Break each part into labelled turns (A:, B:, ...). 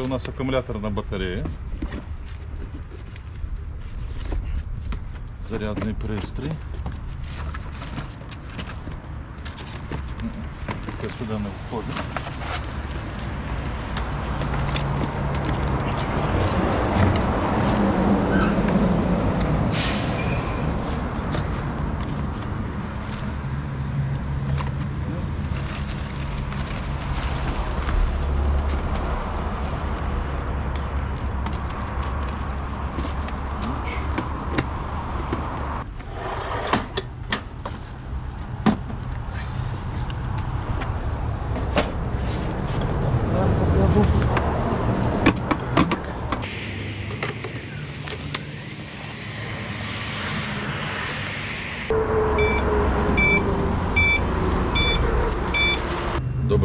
A: У нас акумуляторна батарея. Зарядний пристрій. Це сюди не входить.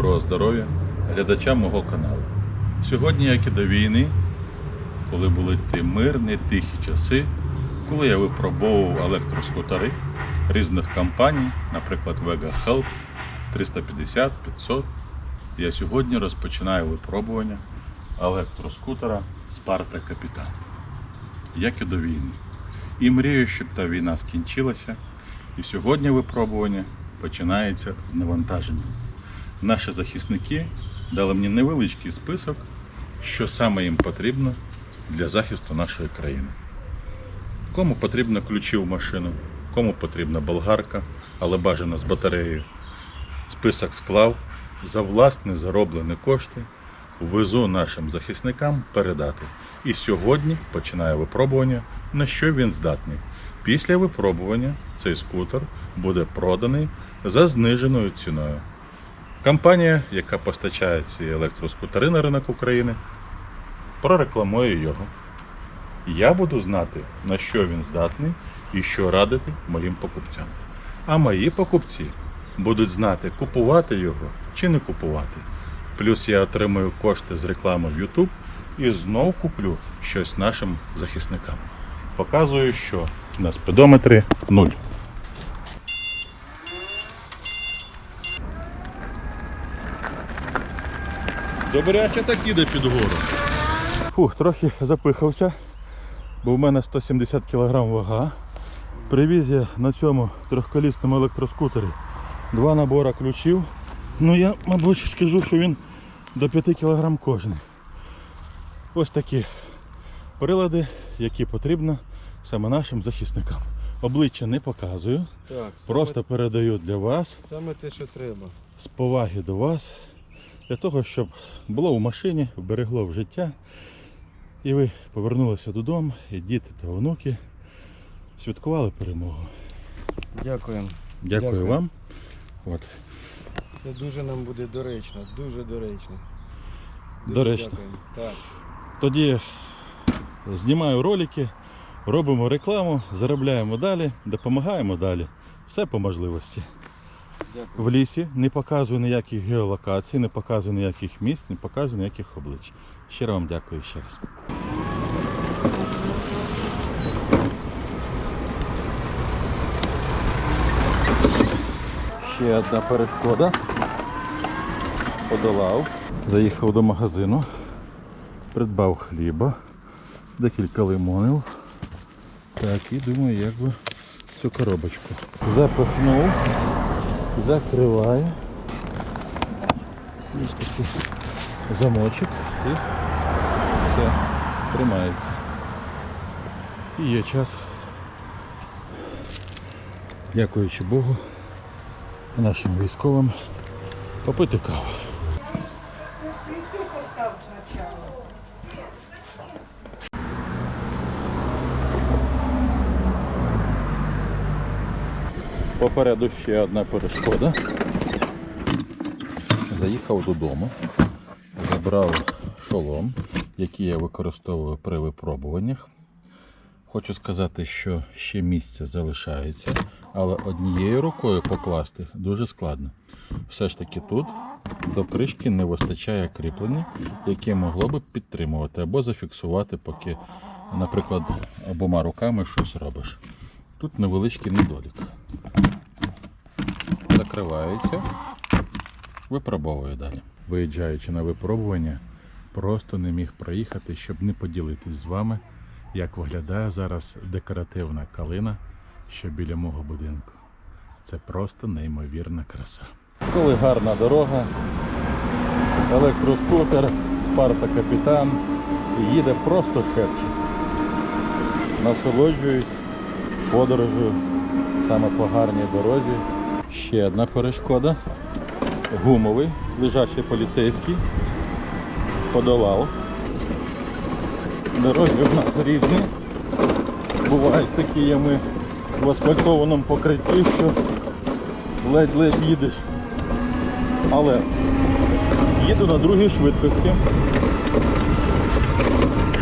A: Доброго здоров'я глядачам мого каналу. Сьогодні, як і до війни, коли були ті мирні, тихі часи, коли я випробовував електроскутери різних компаній, наприклад, Vega Help 350, 500, я сьогодні розпочинаю випробування електроскутера Sparta Capitan, як і до війни. І мрію, щоб та війна скінчилася. І сьогодні випробування починається з навантаження наші захисники дали мені невеличкий список, що саме їм потрібно для захисту нашої країни. Кому потрібно ключі в машину, кому потрібна болгарка, але бажано з батареєю. Список склав за власні зароблені кошти. Везу нашим захисникам передати. І сьогодні починаю випробування, на що він здатний. Після випробування цей скутер буде проданий за зниженою ціною. Компанія, яка постачає ці електроскутери на ринок України, прорекламує його. Я буду знати, на що він здатний і що радити моїм покупцям. А мої покупці будуть знати, купувати його чи не купувати. Плюс я отримую кошти з реклами в YouTube і знов куплю щось нашим захисникам. Показую, що на спидометрі 0. Добряче так іде під гору. Фух, трохи запихався, бо в мене 170 кг вага. Привіз я на цьому трьохколісному електроскутері два набори ключів. Ну я, мабуть, скажу, що він до 5 кг кожен. Ось такі прилади, які потрібно саме нашим захисникам. Обличчя не показую,
B: Так,
A: просто передаю для вас
B: саме те, що треба.
A: з поваги до вас, для того, щоб було в машині, вберегло в життя, і ви повернулися додому, і діти та онуки святкували перемогу.
B: Дякуємо.
A: Дякую,
B: Дякую.
A: вам. От.
B: Це дуже нам буде доречно, дуже доречно. Дуже
A: Доречно.
B: Дякуємо. Так.
A: Тоді знімаю ролики, робимо рекламу, заробляємо далі, допомагаємо далі. Все по можливості. В лісі не показую ніяких геолокацій, не показую ніяких місць, не показую ніяких облич. Щиро вам дякую ще раз. Ще одна перешкода. Подолав. Заїхав до магазину, придбав хліба, декілька лимонів. Так, і думаю, як би цю коробочку. Запихнув закриваю. Ось такий замочок і все тримається. І є час, дякуючи Богу, нашим військовим попити каву. Попереду ще одна перешкода. Заїхав додому, забрав шолом, який я використовую при випробуваннях. Хочу сказати, що ще місце залишається, але однією рукою покласти дуже складно. Все ж таки тут до кришки не вистачає кріплення, яке могло би підтримувати або зафіксувати, поки, наприклад, обома руками щось робиш. Тут невеличкий недолік закривається, випробовую далі. Виїжджаючи на випробування, просто не міг проїхати, щоб не поділитись з вами, як виглядає зараз декоративна калина, що біля мого будинку. Це просто неймовірна краса. Коли гарна дорога, електроскутер, Спарта Капітан їде просто шепче. Насолоджуюсь подорожю саме по гарній дорозі. Ще одна перешкода. Гумовий, лежачий поліцейський. Подолав. Дороги в нас різні. Бувають такі ями в асфальтованому покритті, що ледь-ледь їдеш. Але їду на другій швидкості.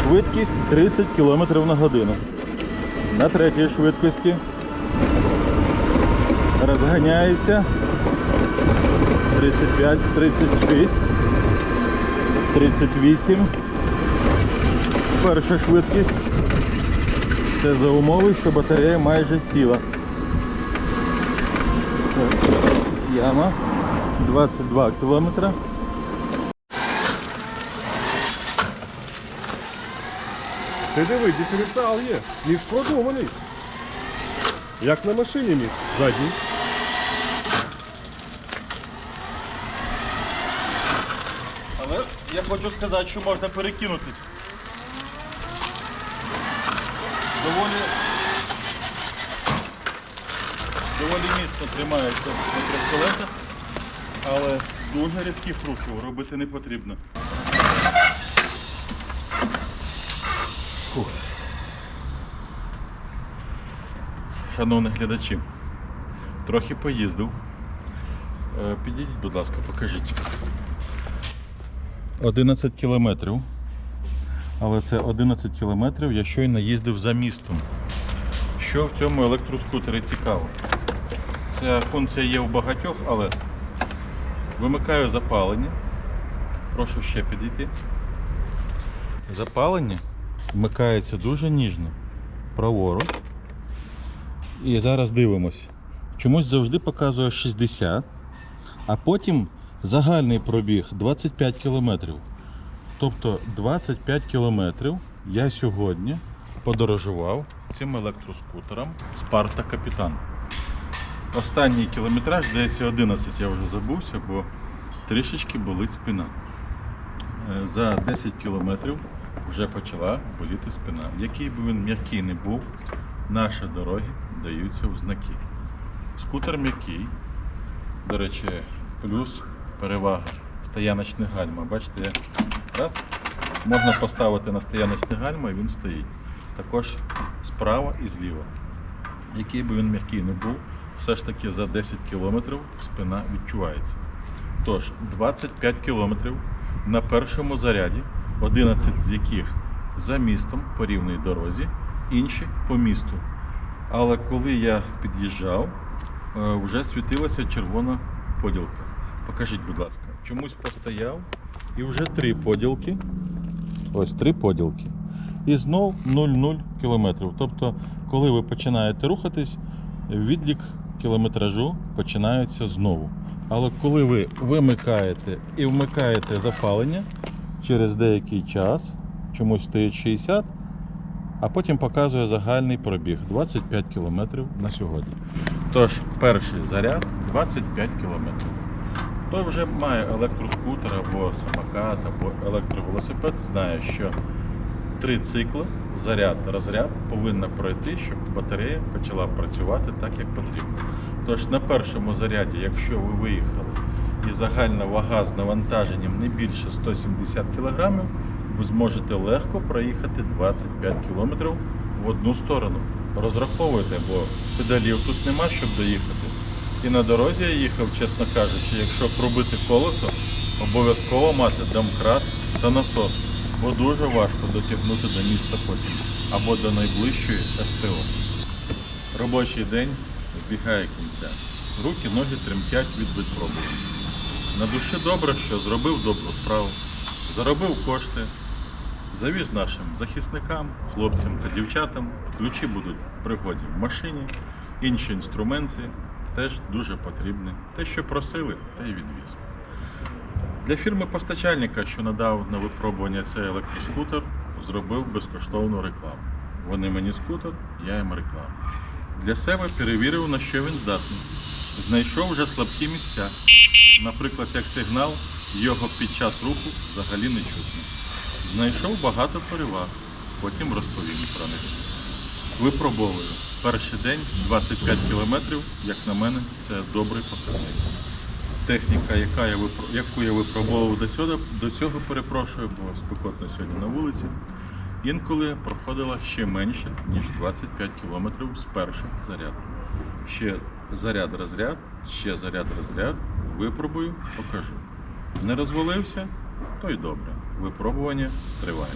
A: Швидкість 30 км на годину. На третій швидкості розганяється 35, 36, 38. Перша швидкість. Це за умови, що батарея майже сіла. Так, Яма 22 кілометра.
C: Ти диви, диференціал є. Міст продуманий. Як на машині міст. Задній.
A: Але я хочу сказати, що можна перекинутись. Доволі, доволі міцно тримається на трьох колесах, але дуже різких рухів робити не потрібно. Фух. Шановні глядачі, трохи поїздив. Е, Підійдіть, будь ласка, покажіть. 11 кілометрів. Але це 11 кілометрів я щойно їздив за містом. Що в цьому електроскутері цікаво? Ця функція є у багатьох, але вимикаю запалення. Прошу ще підійти. Запалення вмикається дуже ніжно. Праворуч. І зараз дивимось. Чомусь завжди показує 60, а потім загальний пробіг 25 кілометрів. Тобто 25 кілометрів я сьогодні подорожував цим електроскутером Спарта Капітан. Останній кілометраж, здається, 11 я вже забувся, бо трішечки болить спина. Е, За 10 кілометрів вже почала боліти спина. Який би він м'який не був, наші дороги даються в знаки. Скутер м'який, до речі, плюс перевага стояночне гальма. Бачите, як раз можна поставити на стояночне гальма і він стоїть. Також справа і зліва. Який би він м'який не був, все ж таки за 10 кілометрів спина відчувається. Тож, 25 кілометрів на першому заряді, 11 з яких за містом по рівній дорозі, інші по місту. Але коли я під'їжджав, е, вже світилася червона поділка. Покажіть, будь ласка, чомусь постояв і вже три поділки. Ось три поділки. І знов 0,0 кілометрів. Тобто, коли ви починаєте рухатись, відлік кілометражу починається знову. Але коли ви вимикаєте і вмикаєте запалення, через деякий час, чомусь стоїть 60, а потім показує загальний пробіг 25 км на сьогодні. Тож, перший заряд 25 км. Хто вже має електроскутер або самокат, або електровелосипед, знає, що три цикли заряд, розряд повинна пройти, щоб батарея почала працювати так, як потрібно. Тож на першому заряді, якщо ви виїхали і загальна вага з навантаженням не більше 170 кг, ви зможете легко проїхати 25 км в одну сторону. Розраховуйте, бо педалів тут нема, щоб доїхати. І на дорозі я їхав, чесно кажучи, якщо пробити колесо, обов'язково мати домкрат та насос, бо дуже важко дотягнути до міста потім або до найближчої СТО. Робочий день збігає кінця. Руки, ноги тремтять від випробувань. На душі добре, що зробив добру справу, заробив кошти, завіз нашим захисникам, хлопцям та дівчатам. Ключі будуть в пригоді в машині, інші інструменти теж дуже потрібні. Те, що просили, те й відвіз. Для фірми-постачальника, що надав на випробування цей електроскутер, зробив безкоштовну рекламу. Вони мені скутер, я їм рекламу. Для себе перевірив, на що він здатний. Знайшов вже слабкі місця. Наприклад, як сигнал, його під час руху взагалі не чутно. Знайшов багато переваг, потім розповім про них. Випробовую. Перший день 25 кілометрів, як на мене, це добрий показник. Техніка, яка я випро- яку я випробовував до цього, до цього перепрошую, бо спекотно сьогодні на вулиці, інколи проходила ще менше, ніж 25 кілометрів з перших заряд. Ще заряд-розряд, ще заряд-розряд, випробую, покажу. Не розвалився, то й добре. Випробування триває.